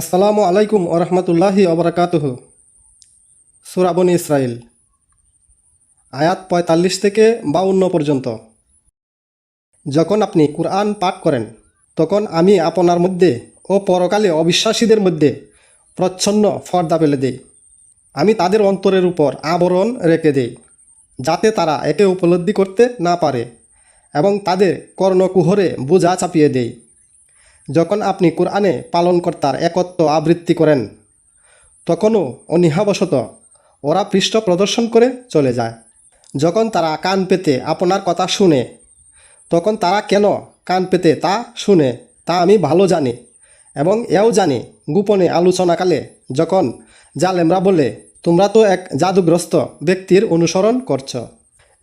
আসসালামু আলাইকুম ওরহমতুল্লাহি অবরাকাতুহ সুরাবন ইসরাইল আয়াত পঁয়তাল্লিশ থেকে বাউন্ন পর্যন্ত। যখন আপনি কুরআন পাঠ করেন, তখন আমি আপনার মধ্যে ও পরকালে অবিশ্বাসীদের মধ্যে প্রচ্ছন্ন ফর্দা ফেলে দেই। আমি তাদের অন্তরের উপর আবরণ রেখে দেই, যাতে তারা একে উপলব্ধি করতে না পারে এবং তাদের কর্ণকুহরে বোঝা চাপিয়ে দেয় যখন আপনি কোরআনে পালনকর্তার একত্ব আবৃত্তি করেন, তখনও অনীহাবশত ওরা পৃষ্ঠ প্রদর্শন করে চলে যায়। যখন তারা কান পেতে আপনার কথা শুনে, তখন তারা কেন কান পেতে তা শুনে, তা আমি ভালো জানি এবং এও জানি গোপনে আলোচনাকালে যখন জালেমরা বলে, তোমরা তো এক জাদুগ্রস্ত ব্যক্তির অনুসরণ করছ।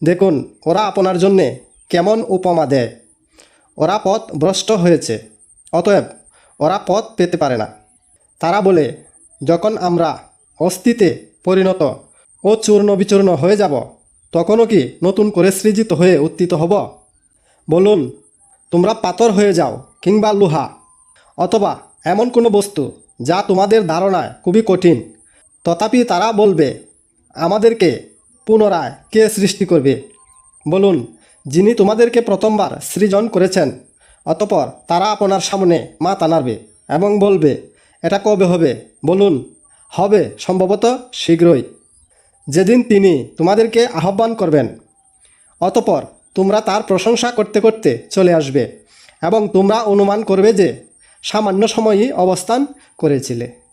দেখুন, ওরা আপনার জন্যে কেমন উপমা দেয়। ওরা পথ ভ্রষ্ট হয়েছে। অতএব ওরা পথ পেতে পারে না। তারা বলে, যখন আমরা অস্থিতে পরিণত ও চূর্ণ বিচূর্ণ হয়ে যাব, তখনও কি নতুন করে সৃজিত হয়ে উত্থিত হব? বলুন, তোমরা পাথর হয়ে যাও কিংবা লোহা, অথবা এমন কোনো বস্তু যা তোমাদের ধারণায় খুবই কঠিন। তথাপি তারা বলবে, আমাদেরকে পুনরায় কে সৃষ্টি করবে বলুন, যিনি তোমাদেরকে প্রথমবার সৃজন করেছেন অতপর তারা আপনার সামনে মাথা নাড়বে এবং বলবে, এটা কবে হবে? বলুন, হবে সম্ভবত শীঘ্রই। যেদিন তিনি তোমাদেরকে আহ্বান করবেন। অতপর তোমরা তার প্রশংসা করতে করতে চলে আসবে এবং তোমরা অনুমান করবে যে সামান্য সময়ই অবস্থান করেছিলে।